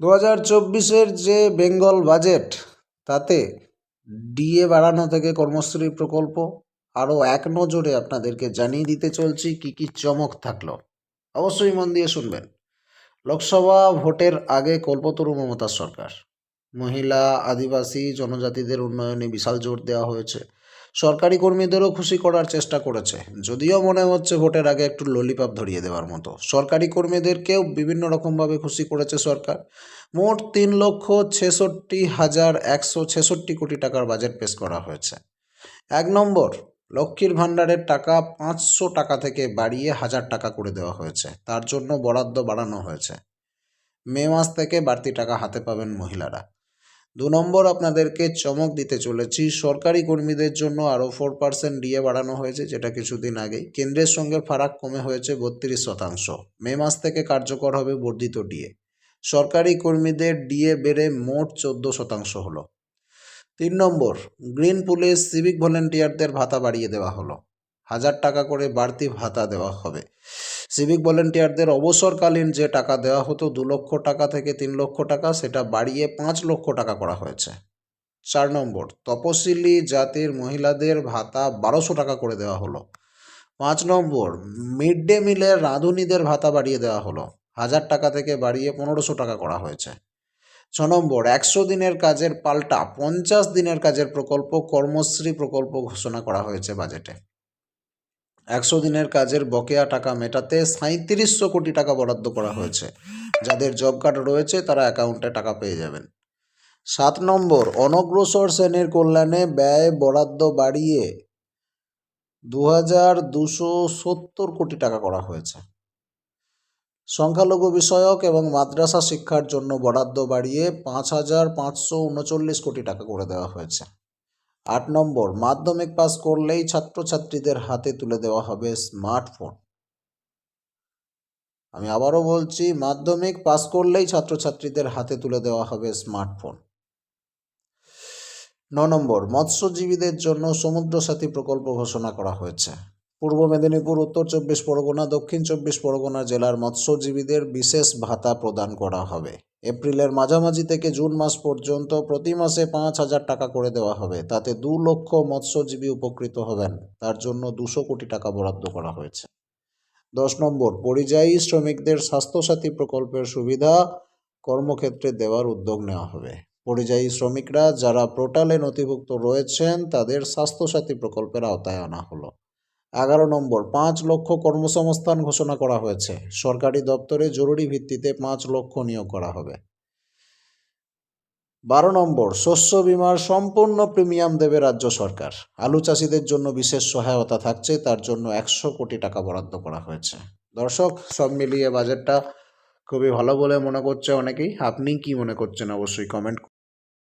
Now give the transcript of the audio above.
দু হাজার চব্বিশের যে বেঙ্গল বাজেট, তাতে ডিএ বাড়ানো থেকে কর্মশ্রী প্রকল্প আরও এক নজরে আপনাদেরকে জানিয়ে দিতে চলছি কি কি চমক থাকল। অবশ্যই মন দিয়ে শুনবেন। লোকসভা ভোটের আগে কল্পতরু মমতা সরকার। মহিলা, আদিবাসী, জনজাতিদের উন্নয়নে বিশাল জোর দেওয়া হয়েছে। সরকারি কর্মীদেরও খুশি করার চেষ্টা করেছে। যদিও মনে হচ্ছে ভোটের আগে একটু ললিপাপ ধরিয়ে দেওয়ার মতো। সরকারি কর্মীদেরকেও বিভিন্ন রকমভাবে খুশি করেছে সরকার। মোট তিন লক্ষ ছেষট্টি হাজার একশো ছেষট্টি কোটি টাকার বাজেট পেশ করা হয়েছে। এক নম্বর, লক্ষ্মীর ভাণ্ডারের টাকা পাঁচশো টাকা থেকে বাড়িয়ে হাজার টাকা করে দেওয়া হয়েছে। তার জন্য বরাদ্দ বাড়ানো হয়েছে। মে মাস থেকে বাড়তি টাকা হাতে পাবেন মহিলারা। দু নম্বর আপনাদেরকে চমক দিতে চলেছি। সরকারি কর্মীদের জন্য আরও ফোর পার্সেন্ট ডিএ বাড়ানো হয়েছে, যেটা কিছুদিন আগেই। কেন্দ্রের সঙ্গে ফারাক কমে হয়েছে বত্রিশ শতাংশ। মে মাস থেকে কার্যকর হবে বর্ধিত ডিএ। সরকারি কর্মীদের ডিএ বেড়ে মোট চোদ্দ শতাংশ হলো। তিন নম্বর, গ্রিন পুলিশ সিভিক ভলেন্টিয়ারদের ভাতা বাড়িয়ে দেওয়া হলো। হাজার টাকা করে বাড়তি ভাতা দেওয়া হবে। সিভিক ভলেন্টিয়ারদের অবসরকালীন যে টাকা দেওয়া হতো, দু লক্ষ টাকা থেকে তিন লক্ষ টাকা, সেটা বাড়িয়ে পাঁচ লক্ষ টাকা করা হয়েছে। চার নম্বর, তপশিলি জাতির মহিলাদের ভাতা বারোশো টাকা করে দেওয়া হলো। পাঁচ নম্বর মিড ডে মিলের রাঁধুনিদের ভাতা বাড়িয়ে দেওয়া হলো। হাজার টাকা থেকে বাড়িয়ে পনেরোশো টাকা করা হয়েছে। ছ নম্বর, একশো দিনের কাজের পাল্টা, পঞ্চাশ দিনের কাজের প্রকল্প, কর্মশ্রী প্রকল্প ঘোষণা করা হয়েছে বাজেটে। একশো দিনের কাজের বকেয়া টাকা মেটাতে সাঁত্রিশশো কোটি টাকা বরাদ্দ করা হয়েছে। যাদের জব কার্ড রয়েছে, তারা অ্যাকাউন্টে টাকা পেয়ে যাবেন। সাত নম্বর, অনগ্রসর শ্রেণির কল্যাণে ব্যয় বরাদ্দ বাড়িয়ে দু হাজার দুশো সত্তর কোটি টাকা করা হয়েছে। সংখ্যালঘু বিষয়ক এবং মাদ্রাসা শিক্ষার জন্য বরাদ্দ বাড়িয়ে পাঁচ হাজার পাঁচশো উনচল্লিশ কোটি টাকা করে দেওয়া হয়েছে। আট নম্বর, মাধ্যমিক পাস করলেই ছাত্রছাত্রীদের হাতে তুলে দেওয়া হবে স্মার্টফোন। আমি আবারও বলছি, মাধ্যমিক পাস করলেই ছাত্রছাত্রীদের হাতে তুলে দেওয়া হবে স্মার্টফোন। ন নম্বর, মৎস্যজীবীদের জন্য সমুদ্র সাথী প্রকল্প ঘোষণা করা হয়েছে। পূর্ব মেদিনীপুর, উত্তর চব্বিশ পরগনা, দক্ষিণ চব্বিশ পরগনা জেলার মৎস্যজীবীদের বিশেষ ভাতা প্রদান করা হবে। এপ্রিলের মাঝামাঝি থেকে জুন মাস পর্যন্ত প্রতি মাসে পাঁচ হাজার টাকা করে দেওয়া হবে। তাতে দু লক্ষ মৎস্যজীবী উপকৃত হবেন। তার জন্য দুশো কোটি টাকা বরাদ্দ করা হয়েছে। দশ নম্বর, পরিযায়ী শ্রমিকদের স্বাস্থ্যসাথী প্রকল্পের সুবিধা কর্মক্ষেত্রে দেওয়ার উদ্যোগ নেওয়া হবে। পরিযায়ী শ্রমিকরা যারা পোর্টালে নথিভুক্ত রয়েছেন, তাদের স্বাস্থ্যসাথী প্রকল্পের আওতায় আনা হলো। এগারো নম্বর, পাঁচ লক্ষ কর্মসংস্থান ঘোষণা করা হয়েছে। সরকারি দপ্তরে জরুরি ভিত্তিতে পাঁচ লক্ষ নিয়োগ করা হবে। বারো নম্বর, শস্য বিমার সম্পূর্ণ প্রিমিয়াম দেবে রাজ্য সরকার। আলু চাষিদের জন্য বিশেষ সহায়তা থাকছে, তার জন্য একশো কোটি টাকা বরাদ্দ করা হয়েছে। দর্শক, সব মিলিয়ে বাজেটটা খুবই ভালো বলে মনে করছে অনেকেই। আপনি কি মনে করছেন অবশ্যই কমেন্ট